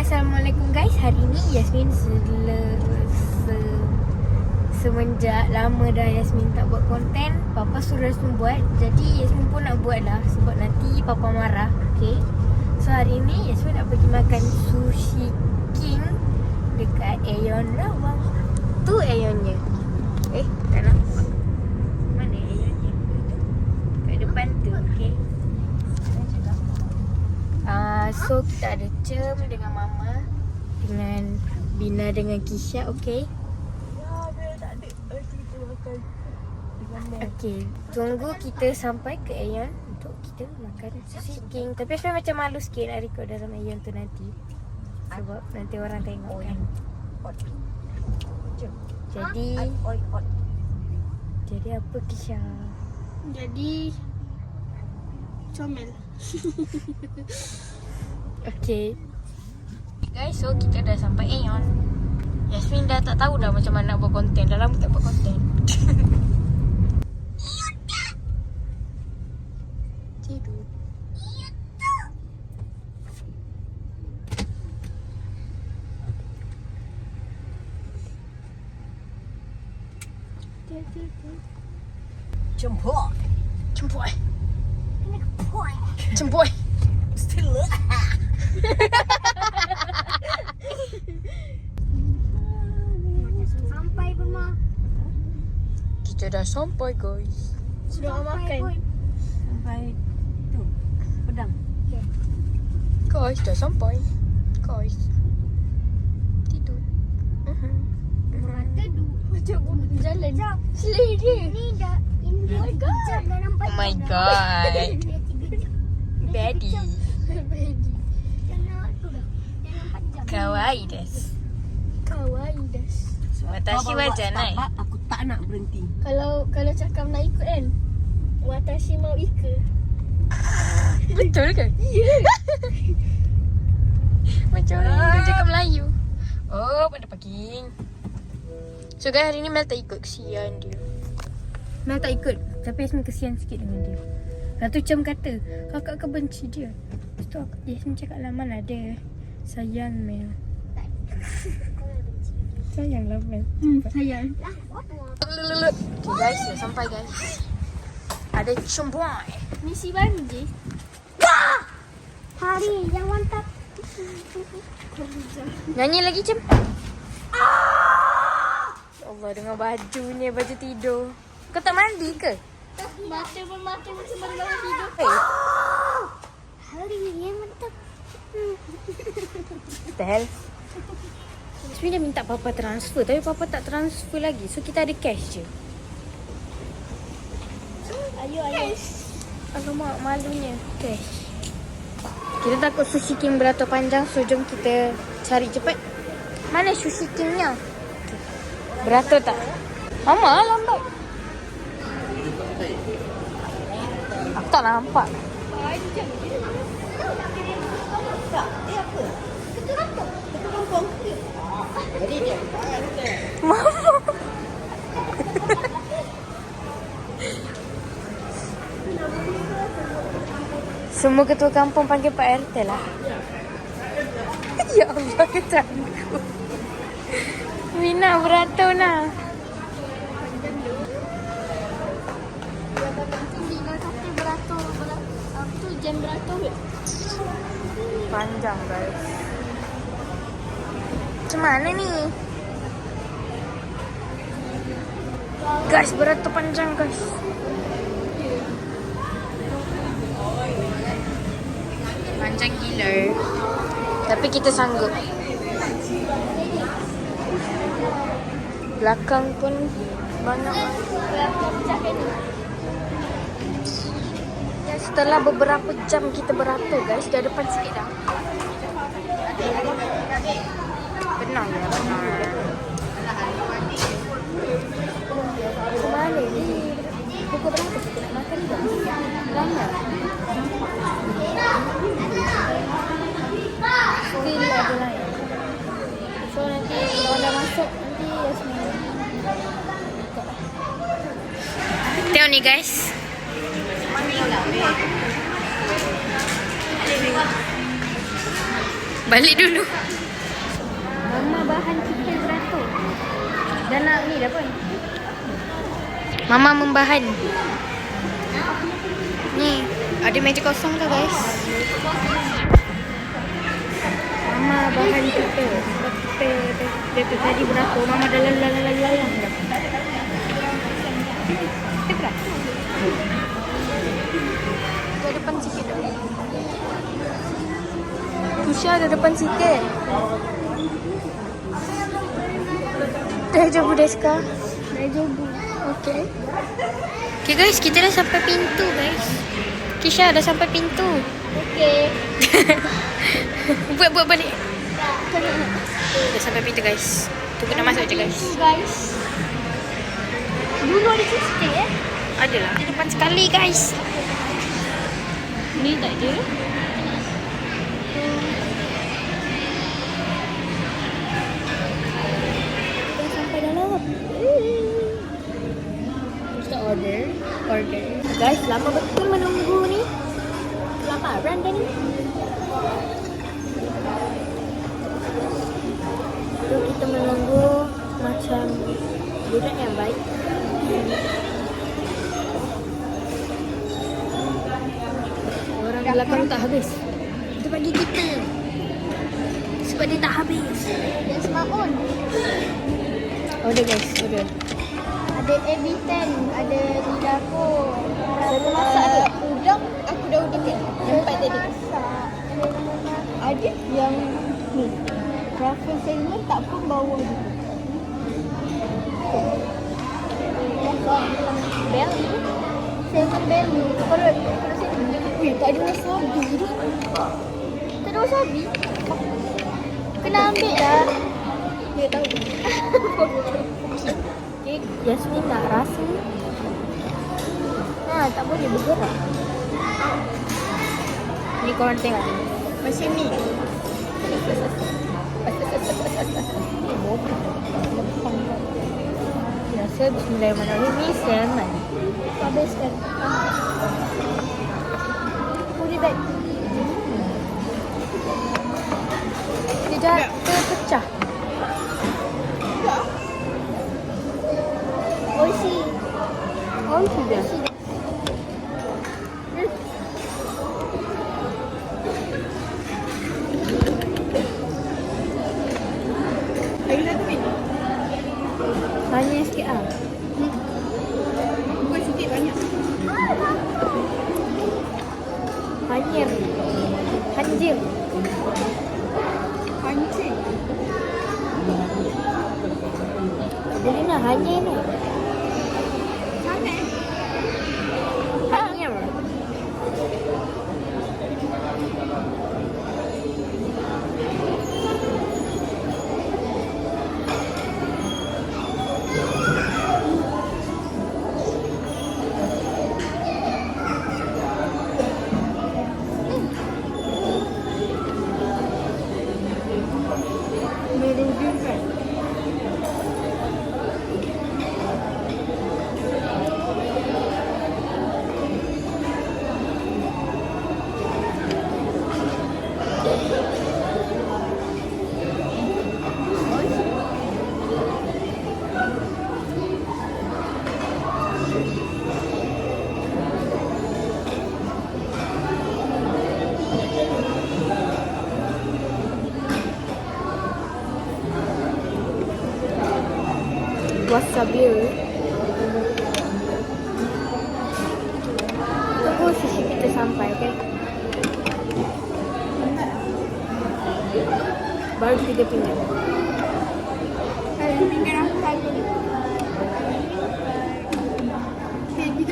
Assalamualaikum guys. Hari ni Yasmin sele, se, semenjak lama dah Yasmin tak buat konten, papa suruh Yasmin buat. Jadi Yasmin pun nak buat lah sebab nanti papa marah. Okay. So hari ni Yasmin nak pergi makan sushi king dekat Aeon Rawang. Tu Aeonnya. Eh, tak nampak. Mana Aeonnya? Kat depan tu, okay. Uh, so kita ada Cem dengan Mama Dengan Bina dengan Kisha Okay Okay Tunggu kita sampai ke Aeon Untuk kita makan sushi king Tapi sebenarnya macam malu sikit nak record dalam Aeon tu nanti Sebab nanti orang tengok kan Jadi Jadi apa Kisha? Jadi comel. Okay Guys, so kita dah sampai Aeon. Yasmin dah tak tahu dah macam mana nak buat konten Dah lama tak buat konten Tidur. Jemput. Cempoy Cempoy Still Sampai pun mah. Kita dah sampai guys Sudah makan. Sampai tu. Pedang. Guys, dah sampai Guys Tidur uh-huh. Mata du. Macam pun jalan. Selai dia. Ini dah. Oh my god. Oh my god. Daddy Kawaii desu Kawaii dah. Watashi wa janai. Aku tak nak berhenti. Kalau kalau cakap nak ikut kan. Watashi mau ikut. Betul ke? Ya. Macam orang tu cakap Melayu Oh, pada parking So guys, hari ni Mel tak ikut Kesian dia Mel tak ikut Tapi Yasmin kesian sikit dengan dia Lepas tu Cem kata Kakak ke benci dia Lepas tu aku- Yasmin cakap lah mana ada Sayang Mel Sayang lah Mel Hmm, sayang. Okay guys, dah sampai guys Ada cemboy Misi baru je. Hari yang mantap. Nyanyi lagi Cem Allah dengan bajunya Baju tidur Kau tak mandi ke? Mata pun mata macam baru bangun tidur. Hey, Hari yang mantap. what the hell? Sebenarnya dia minta papa transfer Tapi papa tak transfer lagi. So kita ada cash je. Ayo, ayo. Alamak malunya. Cash. Kita takut sushi king beratur panjang So jom kita cari cepat. Mana sushi kingnya? Beratur tak? Mama lambat. Aku tak nampak. Mama Semua ketua kampung panggil Pak RT lah. ya Allah, ketangguh. Mina beratur tu jam beratur? Panjang guys. Macam mana ni? Guys, beratur panjang guys. Panjang gila. Tapi kita sanggup. Belakang pun banyak. Ya, setelah beberapa jam kita beratur guys, dah depan sikit dah. Benar ya, benar. Kemana ni? Pukul berapa kita nak makan? Lama. Still ada lain. So nanti kalau dah masuk nanti Yasmin. Tengok ni guys. Balik dulu. Mama bahan chicken beratur. Dan nak ni dah pun. Mama membahan. Ni, ada meja kosong tu guys. Mama bahan kita. Kita dia tu tadi beratur. Mama dah dah. Beratur. Dia depan sikit dah. Tusha ada depan sikit. Daijoubu desu ka? Daijoubu. Okay. Okay guys, kita dah sampai pintu guys. Kisha dah sampai pintu. Okay. buat buat balik. Dah sampai pintu guys. Tunggu nak masuk je guys. Guys. Dulu ada sikit eh. Adalah di depan sekali guys. Ni tak ada. Dah sampai dalam. Kita order. Order. Guys, lama betul menunggu ni. Kelaparan dah ni. So, kita menunggu macam budak yang baik. Orang belakang tak habis. Kita bagi kita. Sebab dia tak habis. That's my own. Order guys, order. Ada AB10, ada di dapur. Saya masak tu. Udang, aku dah udang kan. Empat tadi. Ada yang ni. Ruffle salmon tak pun bawa juga. Belly. Salmon belly. Kalau kalau. Weh, tak ada wasabi tu. Tak ada wasabi. Kena ambil lah. Dia tahu. Okay, Yasmin nak rasa. Ha, tak boleh bergerak. Ni korang tengok. Macam ni. Bismillahirrahmanirrahim ni salmon. Habiskan. Put it back. Dia dah terpecah. Oishi. Oh, sudah. Lagi satu ni. Tanya sikit ah. Bukan sikit banyak. Hanyir. Hanjir. Pancing. Jadi nak hanyir ni. Sangat eh. Hanyir. Merugikan. Wasabi. Tunggu sushi kita sampai, okay? Baru kita aku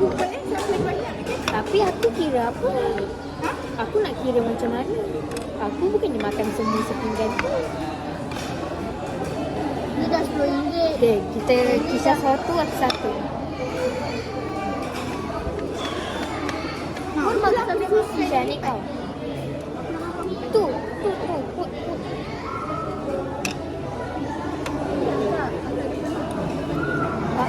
buka eh. Sampai banyak. Okay. Tapi aku kira apa? Ha? Aku nak kira macam mana? Aku bukannya makan semua sepinggan tu. Ni dah RM10. Okay, kita kisah satu atau satu. Pun makan sampai sushi. Kisah ni kau. Tu, tu, tu, put, put. Ah,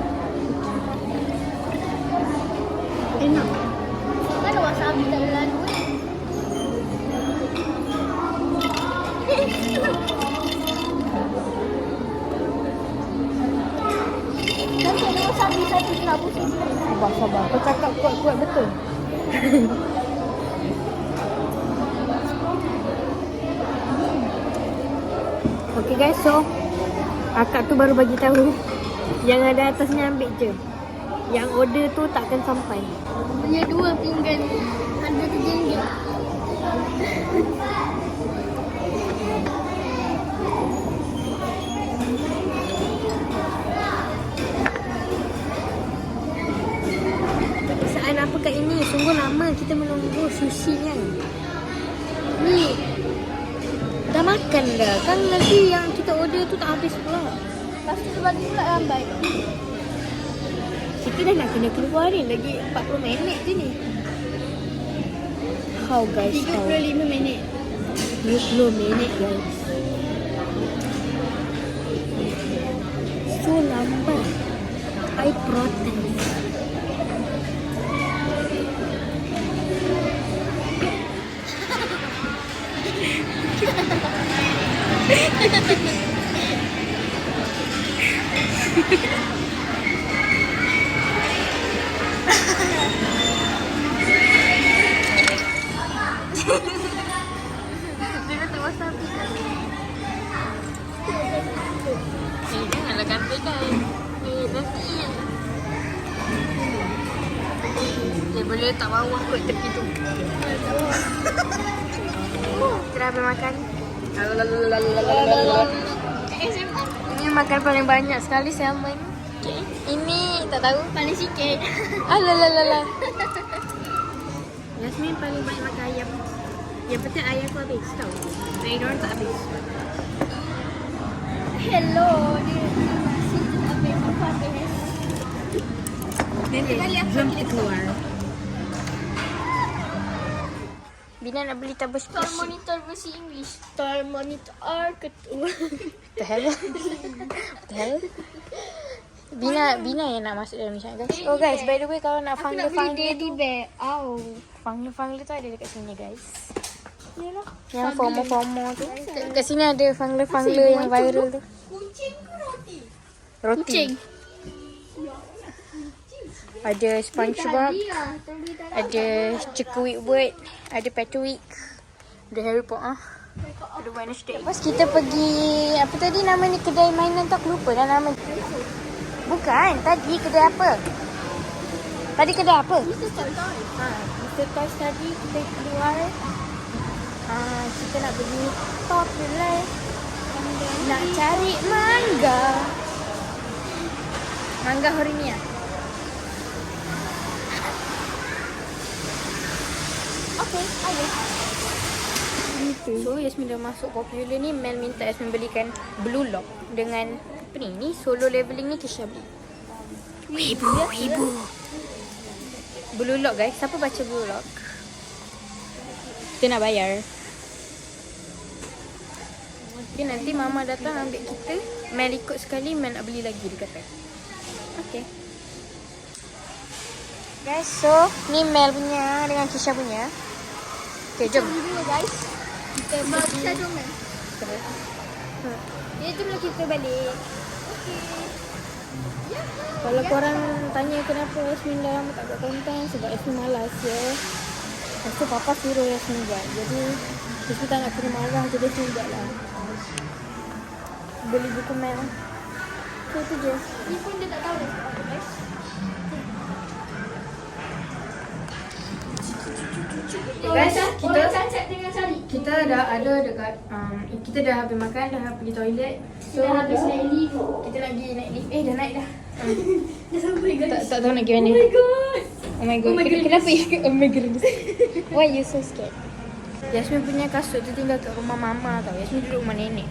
sabi tadi nak pusing. Sabar, sabar. Kau cakap kuat-kuat betul. okay guys, so akak tu baru bagi tahu yang ada atasnya ambil je. Yang order tu takkan sampai. Punya dua pinggan. Ada tu jenggit. kat ini? Sungguh lama kita menunggu sushi kan. Ni dah makan dah. Kan nanti yang kita order tu tak habis pula. Lepas tu bagi pula lambat. Kita dah nak kena keluar ni lagi 40 minit je ni. How guys? How? 35 minit. 20 minit guys. So lambat. I protest. Eh, boleh letak bawah kot tepi tu. Kita dah habis makan. Ini makan paling banyak sekali salmon. Ini tak tahu. Paling sikit. Alalalala. Yasmin paling banyak makan ayam. Yang penting ayam aku habis tau. Ayam diorang tak habis. Hello. Dia dia masih habis. Nanti balik aku keluar. Bina nak beli tabus Star monitor versi English. Star monitor ketua. The hell? The hell? Bina Bina yang nak masuk dalam ni guys. Oh guys, by the way kalau nak Aku nak beli teddy tu, bear. Au. fangler-fangler tu ada dekat sini guys. Yalah. Yang FOMO-FOMO tu. Kat sini ada fangler-fangler yang viral tu. Kucing ke roti? Roti. Kucing. Ada SpongeBob. Lah. Tak Ada Squidward, ada Patrick, ada Harry Potter. Ada Wednesday. Lepas kita pergi apa tadi nama ni kedai mainan tu aku lupa dah nama. Bukan, tadi kedai apa? Tadi kedai apa? Ha, Mr. Toys tadi kita keluar. Ha, kita nak pergi popular. Nak cari mangga. Mangga So Yasmin dah masuk popular ni Mel minta Yasmin belikan blue lock dengan apa ni? Ni solo leveling ni Kisha beli. Wibu, wibu. Blue lock guys. Siapa baca blue lock? Kita nak bayar. Okay, nanti mama datang ambil kita. Mel ikut sekali, Mel nak beli lagi dia kata. Okay. Guys, so ni Mel punya dengan Kisha punya. Okay, jom. Ini dulu guys. Kita bawa kita dulu. man. Ya, jomlah kita balik. Kalau korang tanya kenapa Yasmin dah lama tak buat konten sebab Yasmin malas ya. Lepas tu papa suruh Yasmin buat. Jadi Yasmin tak nak kena marah jadi Yasmin buat lah. Beli buku Mel. So tu je. Ni pun dia tak tahu dah sebab apa guys. Guys, kita Orang cacat tengah cari. kita dah ada dekat um, kita dah habis makan, dah pergi toilet. So Dah habis naik lift. kita nak pergi naik lift. Eh dah naik dah. Um, Dah sampai guys. tak, tak tahu nak pergi mana. Oh my god. Oh my god. Oh my Kenapa- goodness. Kenapa? Oh my goodness. Why you so scared? Yasmin punya kasut tu tinggal kat rumah mama tau. Yasmin duduk rumah nenek.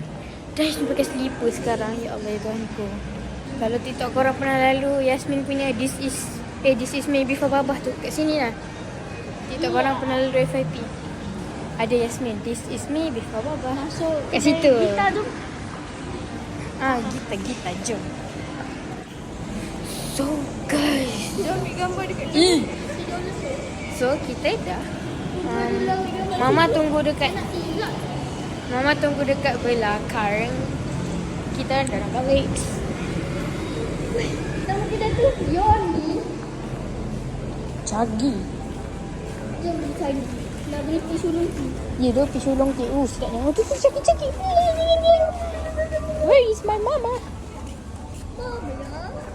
Dan Yasmin pakai slipper sekarang. Ya Allah ya Tuhanku. Kalau TikTok korang pernah lalu Yasmin punya this is eh this is me before babah tu kat sini lah. TikTok korang pernah lalu FYP. Ada Yasmin. This is me before babah. Masuk Kat situ. Kita tu. Ah, kita kita jom. So guys, jom ambil gambar dekat sini. So kita dah um, Mama tunggu dekat Mama tunggu dekat belakang. Kita dah nak balik. Nama kita tu Yoni. Cagi. Jom kita cari. Nak beli tisu lunti. Ya, dia pergi sulung tu. Oh, sedapnya. Oh, tu tu cagi-cagi. Where is my mama?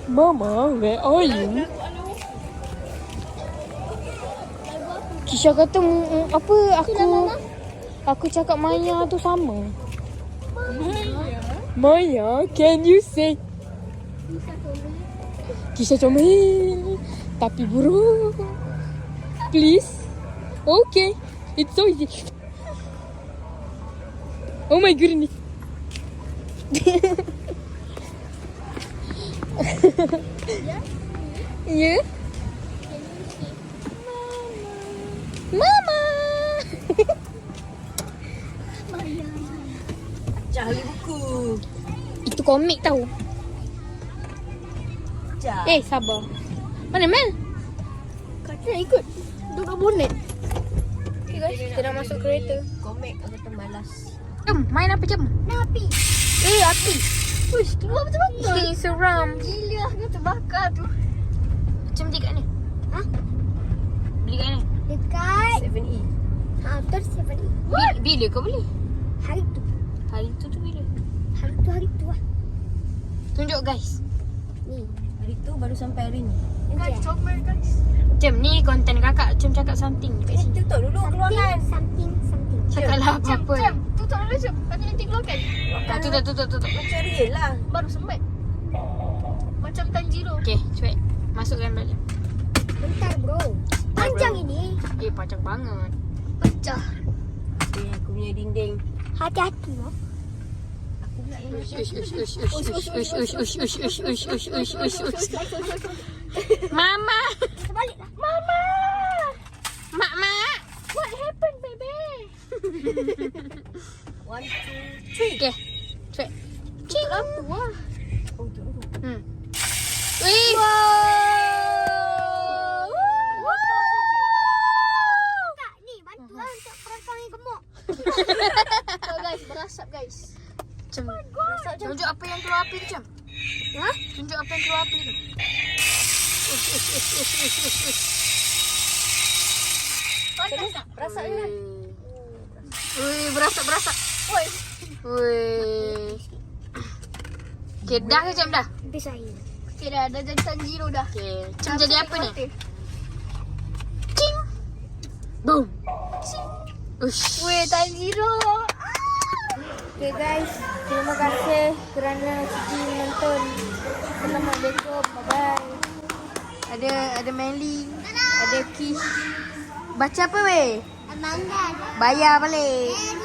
Mama, where are you? Kisha kata mm, mm, apa aku aku cakap Maya tu sama. Maya, can you say Kisha comel tapi buruk. Please. Okay. It's so easy. Oh my goodness. yeah? Mama. Cari buku. Itu komik tau. Cak. Eh, sabar. Mana Mel? Kata nak ikut. Duduk bonet. Kita dah masuk kereta. Komik aku termalas. Jom, main apa jom? Napi. Eh, api. Uish, keluar betul-betul. Eh, seram. Gila aku terbakar tu. Macam beli kat mana? Ha? Beli kat mana? Dekat. 7E. Ha, siapa ni? Bila, bila kau beli? Hari tu. Hari tu tu bila? Hari tu, hari tu lah. Tunjuk guys. Ni. Hari tu baru sampai hari ni. Guys, comel guys. Macam ni konten kakak Macam cakap something dekat Eh, sini tutup dulu keluarkan. Something, something. Cakaplah apa-apa Jom, tutup dulu jom. Nanti nanti keluarkan. Tutup tutup tutup Macam real lah. Baru sembet. Macam Tanjiro. Okay cuek Masukkan balik Bentar bro. Panjang ini. Eh panjang banget Pecah. Eh, aku punya dinding. Hati-hati loh. Aku Mama! Mama! Mama! What happened, baby? One, two, three. Okay. Wih berasap berasap Oi. Wih Okay dah ke Cam dah Habis air. Okay dah, dah jadi Tanjiro dah. Okay Cam jadi apa ni Cing Boom Ush Weh, Tanjiro. Okay guys, terima kasih kerana sudi menonton. Assalamualaikum, bye bye. Ada ada Melly, ada Kish. Baca apa weh? Amanda. Bayar balik.